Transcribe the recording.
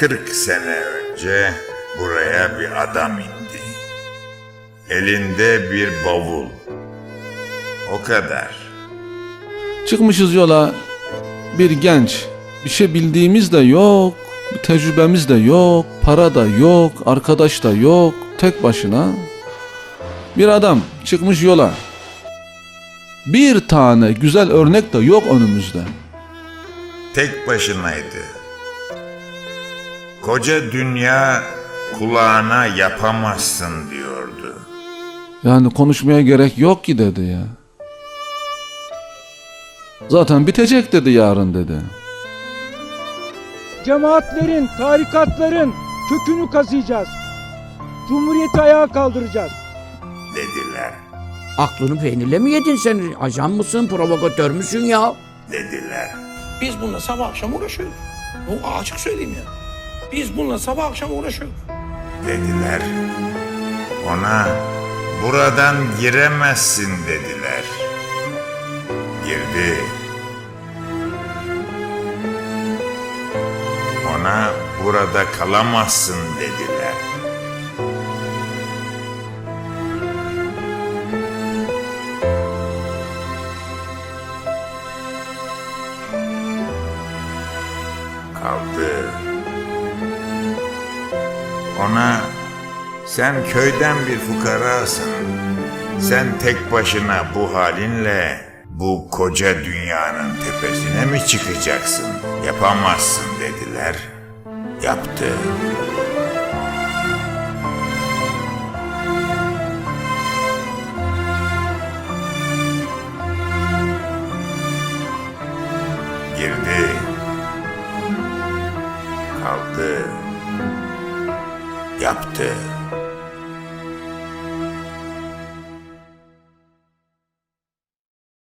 40 sene önce buraya bir adam indi. Elinde bir bavul. O kadar. Çıkmışız yola bir genç. Bir şey bildiğimiz de yok. Bir tecrübemiz de yok. Para da yok. Arkadaş da yok. Tek başına. Bir adam çıkmış yola. Bir tane güzel örnek de yok önümüzde. Tek başınaydı. Koca dünya kulağına yapamazsın diyordu. Yani konuşmaya gerek yok ki dedi ya. Zaten bitecek dedi yarın dedi. Cemaatlerin, tarikatların kökünü kazıyacağız. Cumhuriyeti ayağa kaldıracağız. Dediler, Aklını peynirle mi yedin sen? Ajan mısın, provokatör müsün ya? dediler. Biz bununla sabah akşam uğraşıyoruz. Bu açık söyleyeyim ya. Biz bununla sabah akşam uğraşıyoruz. dediler. Ona buradan giremezsin dediler. Girdi. Ona burada kalamazsın dediler. Kaldı. Ona sen köyden bir fukarasın. Sen tek başına bu halinle bu koca dünyanın tepesine mi çıkacaksın? Yapamazsın dediler. Yaptı. Girdi. Kaldı yaptı.